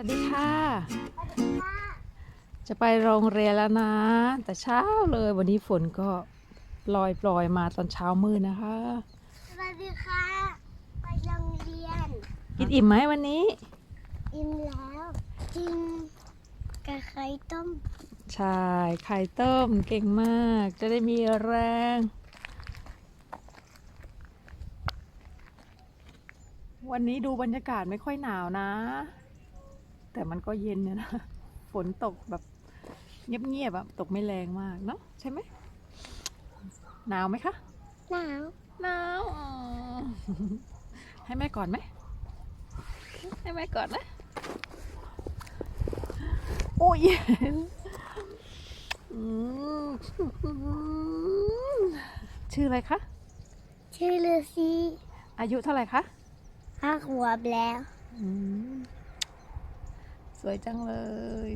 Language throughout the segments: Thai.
วัสดีค่ะ จะไปโรงเรียนแล้วนะ แต่เช้าเลยวันนี้ฝนก็ลอยปลอยมาตอนเช้ามืดนะคะ สวัสดีค่ะ ไปโรงเรียน กินอิ่มไหมวันนี้ อิ่มแล้วกินกับไข่ต้ม ใช่ ไข่ต้มเก่งมาก จะได้มีแรงวันนี้ดูบรรยากาศไม่ค่อยหนาวนะ แต่มันก็เย็นเนี่ยนะ ฝนตกแบบเงียบๆอะตกไม่แรงมากเนาะใช่ไหมหนาวไหมคะ หนาวหนาวอ๋อให้แม่ก่อนไหม ให้แม่ก่อนนะ โอ้ยอืมชื่ออะไรคะ ชื่อลูซี่อายุเท่าไหร่คะห้าขวบแล้วอืม สวยจังเลย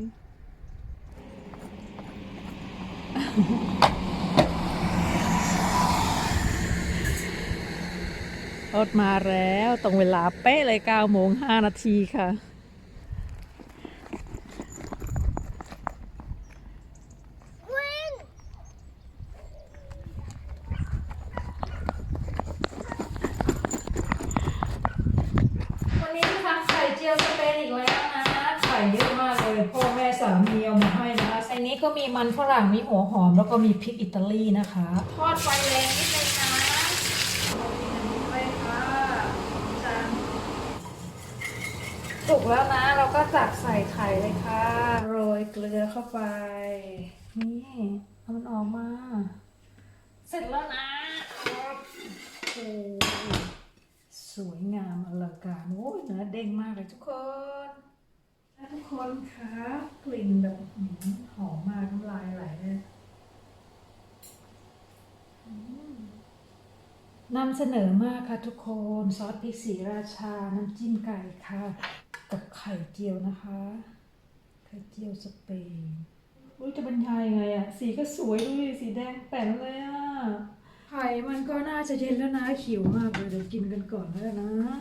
รถมาแล้วตรงเวลาเป๊ะเลย9โมง5นาทีค่ะ วิ่ง วันนี้ทำไข่เจียวสเปนอีกแล้วนะ ไข่เยอะมากเลยพ่อแม่สามีเอามาให้นะคะในนี้ ก็มีมันฝรั่งมีหัวหอม แล้วก็มีพริกอิตาลีนะคะ ทอดไฟแรงนิดนึงนะไปค่ะจังสุกแล้วนะ เราก็ตักใส่ไข่เลยค่ะ โรยเกลือเข้าไป นี่เอามันออกมา เสร็จแล้วนะโอ้โหสวยงามอลังการโอ้ยเนื้อเด้งมากเลยทุกคนและ ทุกคนคะกลิ่นแบบหืมหอมมากน้ำลายไหลเลยอืมนำเสนอมากค่ะทุกคนซอสพริกสีราชา น้ำจิ้มไก่ค่ะ กับไข่เจียวนะคะ ไข่เจียวสเปนอุ้ยจะบรรยายไงอะสีก็สวยดูดิสีแดงแป๋นเลยอะไข่มันก็น่าจะเย็นแล้วนะ หิวมากเลยเดี๋ยวกินกันก่อนแล้วกันนะ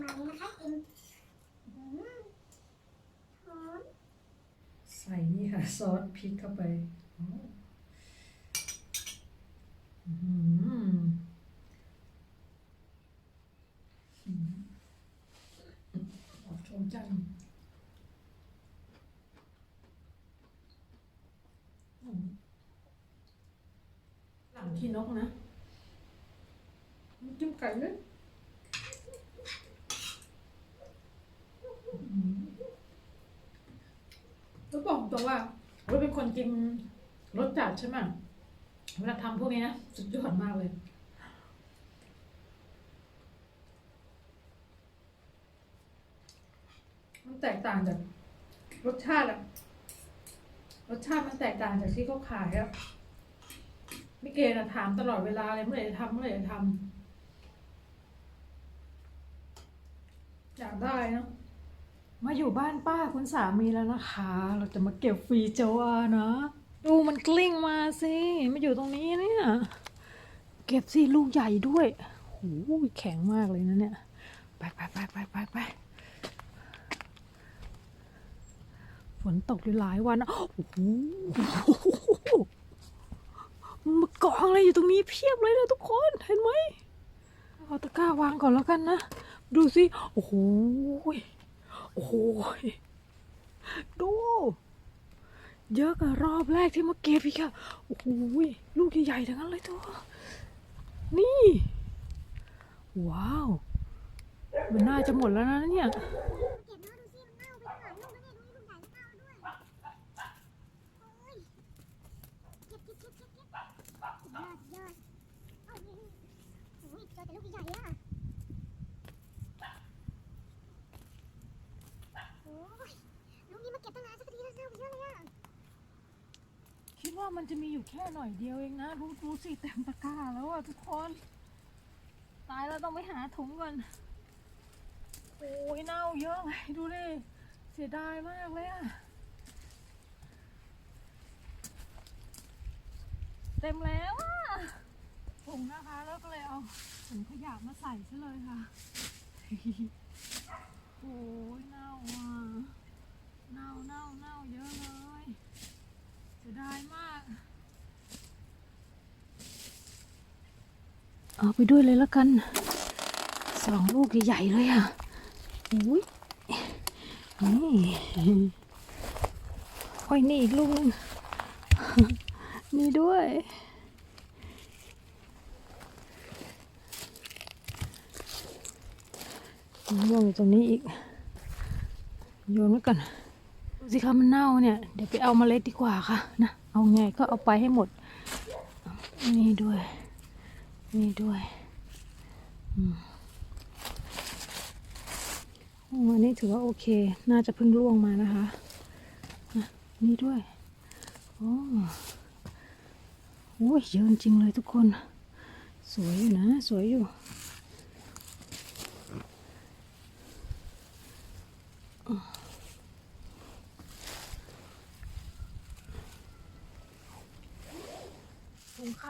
มาเลยนะคะกินอืมหอม ใส่นี่ค่ะ ซอสพริกเข้าไปโอ้อื้อหืออืมออกชมจังหลังที่นกนะ จิ้มไก่เลยต้องบอกตรงว่า เราเป็นคนกินรสจัดใช่ไหมเวลาทำพวกนี้นะสุดยอดมากเลยมันแตกต่างจากรสชาติอะรสชาติมันแตกต่างจากที่เขาขายอะมิเกลอะถามตลอดเวลาเลยเมื่อไหร่จะทำเมื่อไหร่จะทำอยากได้นะ มาอยู่บ้านป้าคุณสามีแล้วนะคะ เราจะมาเก็บฟีเจาวานะ ดูมันกลิ้งมาสิมาอยู่ตรงนี้เนี่ย เก็บสิลูกใหญ่ด้วยโหแข็งมากเลยนะเนี่ย ไปไปไปไปไปไปฝนตกอยู่หลายวันอะโอ้โหมันมากองอะไรอยู่ตรงนี้เพียบเลยนะทุกคนเห็นไหมเอาตะกร้าวางก่อนแล้วกันนะ ดูสิ โอ้โห โอ้โหดู เยอะกว่ารอบแรกที่มาเก็บอีกอะโอ้โหลูกใหญ่ๆทั้งนั้นเลยตัว นี่ ว้าว มันน่าจะหมดแล้วนะเนี่ยเก็บแล้วดูสิมันเน่าไปข้างหลังลูกแล้วเนี่ยดูลูกใหญ่เน่าด้วยโอ้ยเก็บเก็บเก็บเก็บเก็บยอดยอดโอ้ยเจอแต่ลูกใหญ่อะโอ้ยลูกนี้ มาเก็บตั้งนานสักทีแล้วเน่าไปเยอะเลยอะคิดว่ามันจะมีอยู่แค่หน่อยเดียวเองนะรู้รู้สิเต็มตะกร้าแล้วอะทุกคน ตายแล้วต้องไปหาถุงก่อนโอ้ยเน่าเยอะเลยดูดิเสียดายมากเลยอะเต็มแล้วอะถุงนะคะแล้วก็เลยเอาถุงขยะมาใส่ซะเลยค่ะ โอ้ยเน่าอะ เน่าเน่าเน่าเยอะเลยเสียดายมาก เอาไปด้วยเลยแล้วกัน สองลูกใหญ่ๆเลยอะอุ้ยนี่โอ้ยนี่อีกลูกนึงนี่ด้วยม่วงอยู่ตรงนี้อีกโยนไว้ก่อน สิคะมันเน่าเนี่ย เดี๋ยวไปเอาเมล็ดดีกว่าค่ะนะเอาไงก็เอาไปให้หมด นี่ด้วย นี่ด้วยอ๋ออันนี้ถือว่าโอเค น่าจะเพิ่งร่วงมานะคะนี่ด้วยโอ้โอ้ยเยอะจริงเลยทุกคน สวยอยู่นะ สวยอยู่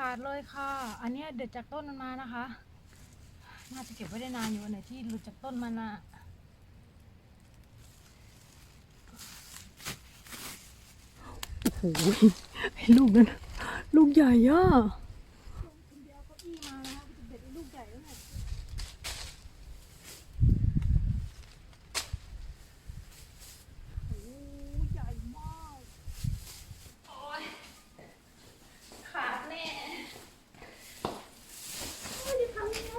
าดเลยค่ะ อันนี้เด็ดจากต้นมันมานะคะ น่าจะเก็บไว้ได้นานอยู่อันไหนที่หลุดจากต้นมันอะโอ้โหไอ้ลูกนั้นลูกใหญ่อะคุณเดียวเก้าอี้มาแล้วเด็ดไอ้ลูกใหญ่แล้วเนี่ยโอ้โหใหญ่มาก โอ้ย ขาดแน่โอ้ยจะทำยังไง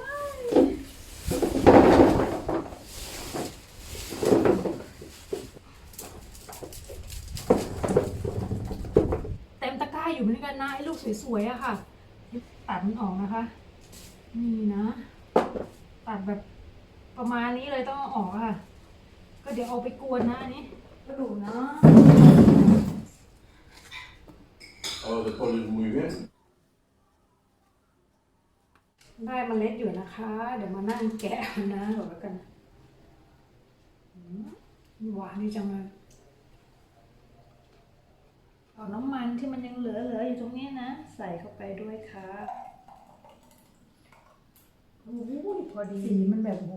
เต็มตะกร้าอยู่เหมือนกันนะไอ้ลูก สวยๆอะค่ะตัดมันออกนะคะ นี่นะ ตัดแบบประมาณนี้เลยต้องเอาออกอะค่ะ ก็เดี๋ยวเอาไปกวนนะอันนี้ก็ดูนะ Oh, dat wordt dus muy bien. ได้เมล็ดอยู่นะคะ เดี๋ยวมานั่งแกะมันนะก่อนแล้วกันอืมหวานดีจังเลย เอาน้ำมันที่มันยังเหลือๆอยู่ตรงนี้นะ ใส่เข้าไปด้วยค่ะโอ้โหพอดีสีมันแบบโห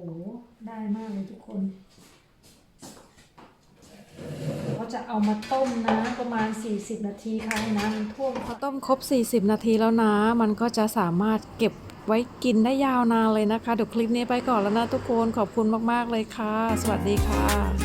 ได้มากเลยทุกคนเราจะเอามาต้มนะประมาณ 40 นาทีค่ะให้น้ำมันท่วมพอต้มครบ 40 นาทีแล้วนะ มันก็จะสามารถเก็บไว้กินได้ยาวนานเลยนะคะเดี๋ยวคลิปนี้ไปก่อนแล้วนะทุกคนขอบคุณมากๆเลยค่ะ สวัสดีค่ะ